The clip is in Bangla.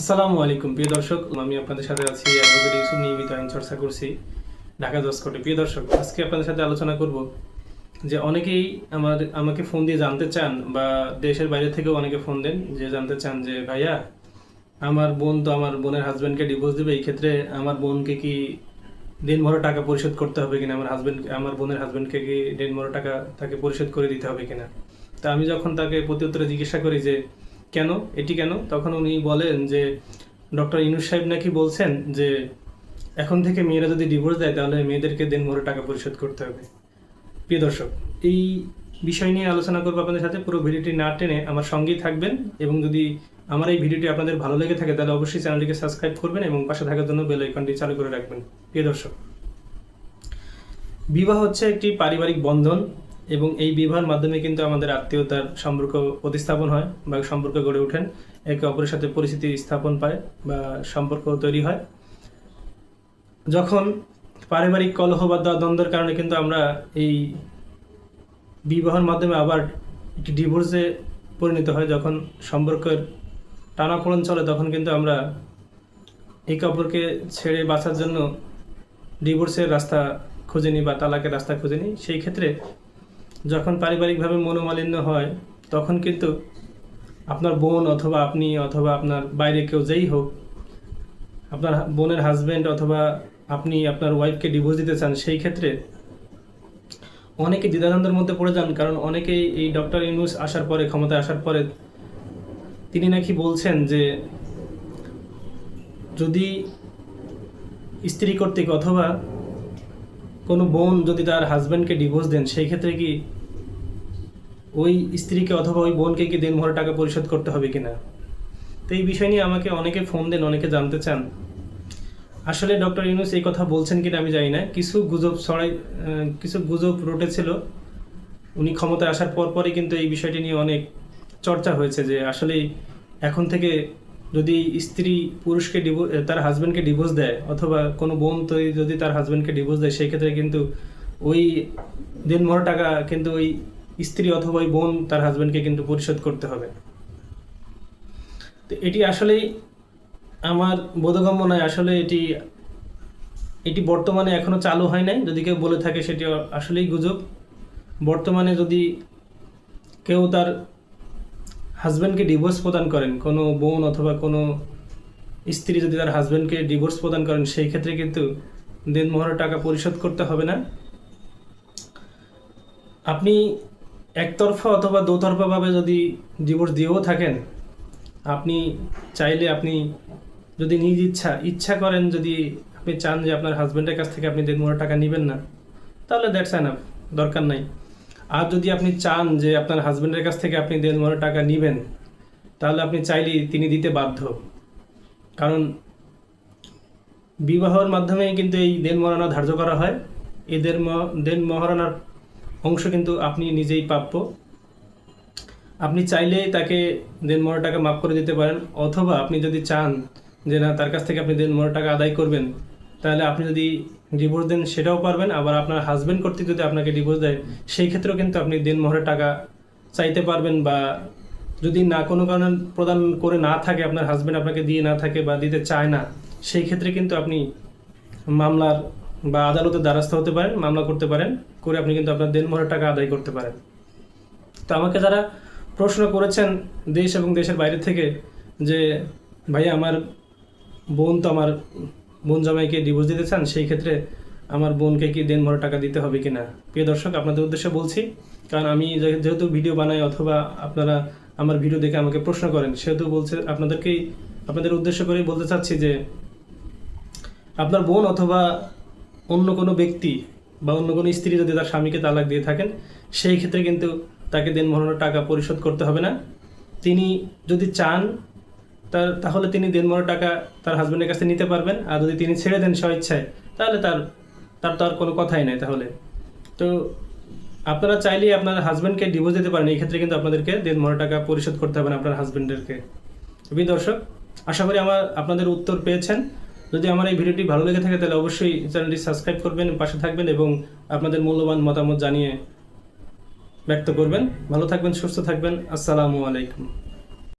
আসসালামু আলাইকুম। প্রিয় দর্শক, আমি আপনাদের সাথে আছি অ্যাডভোকেট ইউসুফ। নিয়মিত আইন চর্চা করছি ঢাকা দশ কোটে প্রিয় দর্শক, আজকে আপনাদের সাথে আলোচনা করব যে অনেকেই আমার, আমাকে ফোন দিয়ে জানতে চান বা দেশের বাইরে থেকেও অনেকে ফোন দেন যে জানতে চান যে, ভাইয়া, আমার বোন তো আমার বোনের হাজব্যান্ডকে ডিভোর্স দেবে, এই ক্ষেত্রে আমার বোনকে কি দিনভর টাকা পরিশোধ করতে হবে কিনা? আমার হাজব্যান্ড আমার বোনের হাজব্যান্ডকে কি দিনভর টাকা তাকে পরিশোধ করে দিতে হবে কিনা? তা আমি যখন তাকে প্রতি উত্তরে জিজ্ঞাসা করি যে কেন? এটি কেন? তখন উনি বলেন যে, ডক্টর ইনুস সাহেব নাকি বলছেন যে, এখন থেকে মেয়েরা যদি ডিভোর্স দেয়, তাহলে মেয়েদেরকে দিনভর টাকা পরিশোধ করতে হবে। প্রিয় দর্শক, এই বিষয় নিয়ে আলোচনা করব আপনাদের সাথে। পুরো ভিডিওটি না টেনে আমার সঙ্গেই থাকবেন এবং যদি আমার এই ভিডিওটি আপনাদের ভালো লেগে থাকে, তাহলে অবশ্যই চ্যানেলটিকে সাবস্ক্রাইব করবেন এবং পাশে থাকার জন্য বেল আইকনটি চালু করে রাখবেন। প্রিয় দর্শক, বিবাহ হচ্ছে একটি পারিবারিক বন্ধন। এবং এই বিবাহের মাধ্যমে কিন্তু আমাদের আত্মীয়তার সম্পর্ক প্রতিস্থাপন হয় বা সম্পর্ক গড়ে ওঠেন। একে অপরের সাথে পরিস্থিতি স্থাপন পায় বা সম্পর্ক তৈরি হয়। যখন পারিবারিক কলহ বা দ্বন্দ্বের কারণে কিন্তু আমরা এই বিবাহের মাধ্যমে আবার একটি ডিভোর্সে পরিণত হয় যখন সম্পর্কের টানাপোড়ন চলে, তখন কিন্তু আমরা একে অপরকে ছেড়ে বাঁচার জন্য ডিভোর্সের রাস্তা খুঁজে নিই বা তালাকের রাস্তা খুঁজে নিই। সেই ক্ষেত্রে যখন পারিবারিকভাবে মনোমালিন্য হয়, তখন কিন্তু আপনার বোন অথবা আপনি অথবা আপনার বাইরে কেউ যেই হোক, আপনার বোনের হাজব্যান্ড অথবা আপনি আপনার ওয়াইফকে ডিভোর্স দিতে চান, সেই ক্ষেত্রে অনেকে দ্বিধাদ্বন্দ্বের মধ্যে পড়ে যান। কারণ অনেকেই এই ডক্টর ইউনুস আসার পরে, ক্ষমতায় আসার পরে তিনি নাকি বলছেন যে, যদি স্ত্রী কর্তৃক অথবা কোনো বোন যদি তার হাজব্যান্ডকে ডিভোর্স দেন, সেই ক্ষেত্রে কি ওই স্ত্রীকে অথবা ওই বোনকে কি দিন দিনভর টাকা পরিশোধ করতে হবে কিনা? তো এই বিষয় নিয়ে আমাকে অনেকে ফোন দেন, অনেকে জানতে চান। আসলে ডক্টর ইউনুস এই কথা বলছেন কিনা আমি জানি না। কিছু গুজব ছড়াই কিছু গুজব রটেছিল। উনি ক্ষমতায় আসার পর পরই কিন্তু এই বিষয়টি নিয়ে অনেক চর্চা হয়েছে যে আসলে এখন থেকে যদি স্ত্রী পুরুষকে ডিভোর্স তার হাজব্যান্ডকে ডিভোর্স দেয় অথবা কোনো বোন তো যদি তার হাজব্যান্ডকে ডিভোর্স দেয় সেক্ষেত্রে কিন্তু ওই দিন দিনভর টাকা কিন্তু ওই স্ত্রী অথবা ওই বোন তার হাজব্যান্ডকে কিন্তু পরিশোধ করতে হবে। তো এটি আসলেই আমার বোধগম্য নয়, আসলে এটি এটি বর্তমানে এখনও চালু হয় নাই। যদি কেউ বলে থাকে সেটি আসলেই গুজব। বর্তমানে যদি কেউ তার হাজব্যান্ডকে ডিভোর্স প্রদান করেন, কোনো বোন অথবা কোনো স্ত্রী যদি তার হাজব্যান্ডকে ডিভোর্স প্রদান করেন, সেই ক্ষেত্রে কিন্তু দেনমোহরের টাকা পরিশোধ করতে হবে না। আপনি একতরফা অথবা দোতরফাভাবে যদি ডিভোর্স দিয়েও থাকেন, আপনি চাইলে আপনি যদি নিজ ইচ্ছা ইচ্ছা করেন যদি আপনি চান যে আপনার হাজব্যান্ডের কাছ থেকে আপনি দেনমোহরের টাকা নেবেন না, তাহলে দ্যাটস এনাফ দরকার নাই। আর যদি আপনি চান যে আপনার হাজব্যান্ডের কাছ থেকে আপনি দেড় দেনমোহরের টাকা নেবেন, তাহলে আপনি চাইলেই তিনি দিতে বাধ্য। কারণ বিবাহর মাধ্যমে কিন্তু এই দেন মহারণা ধার্য করা হয়। এই দেন দেন মহারণার অংশ কিন্তু আপনি নিজেই প্রাপ্য। আপনি চাইলে তাকে দেন মহার টাকা মাফ করে দিতে পারেন, অথবা আপনি যদি চান যে না, তার কাছ থেকে আপনি দেন মহার টাকা আদায় করবেন, তাহলে আপনি যদি ডিভোর্স দেন সেটাও পারবেন, আবার আপনার হাজবেন্ড কর্তৃক যদি আপনাকে ডিভোর্স দেয়, সেই ক্ষেত্রেও কিন্তু আপনি দেন মহরের টাকা চাইতে পারবেন বা যদি না কোনো কারণে প্রদান করে না থাকে, আপনার হাজবেন্ড আপনাকে দিয়ে না থাকে বা দিতে চায় না, সেই ক্ষেত্রে কিন্তু আপনি মামলার বা আদালতের দ্বারস্থ হতে পারেন, মামলা করতে পারেন। করে আপনি কিন্তু আপনার দেনমোহরের টাকা আদায় করতে পারেন। তো আমাকে যারা প্রশ্ন করেছেন দেশ এবং দেশের বাইরে থেকে যে ভাই আমার বোন তো আমার বোন জামাইকে ডিভোর্স দিতে চান, সেই ক্ষেত্রে আমার বোনকে কি দেনমোহরের টাকা দিতে হবে কি না প্রিয় দর্শক, আপনাদের উদ্দেশ্যে বলছি, কারণ আমি যেহেতু ভিডিও বানাই অথবা আপনারা আমার ভিডিও দেখে আমাকে প্রশ্ন করেন, সেহেতু বলছে, আপনাদেরকেই, আপনাদের উদ্দেশ্য করেই বলতে চাচ্ছি যে, আপনার বোন অথবা অন্য কোনো ব্যক্তি বা অন্য কোনো স্ত্রী যদি তার স্বামীকে তালাক দিয়ে থাকেন, সেই ক্ষেত্রে কিন্তু তাকে দেনমোহরের টাকা পরিশোধ করতে হবে না। তিনি যদি চান, তার, তাহলে তিনি দেনমোহরের টাকা তার হাজবেন্ডের কাছে নিতে পারবেন। আর যদি তিনি ছেড়ে দেন স্বেচ্ছায় তাহলে তার তার তো আর কোনো কথাই নাই তাহলে। তো আপনারা চাইলেই আপনার হাজবেন্ডকে ডিভোর্স দিতে পারেন। এই ক্ষেত্রে কিন্তু আপনাদেরকে দেনমোহরের টাকা পরিশোধ করতে হবে না আপনার হাজবেন্ডেরকে প্রিয় দর্শক, আশা করি আমার, আপনাদের উত্তর পেয়েছেন। যদি আমার এই ভিডিওটি ভালো লেগে থাকে তাহলে অবশ্যই চ্যানেলটি সাবস্ক্রাইব করবেন, পাশে থাকবেন এবং আপনাদের মূল্যবান মতামত জানিয়ে ব্যক্ত করবেন। ভালো থাকবেন, সুস্থ থাকবেন। আসসালামু আলাইকুম।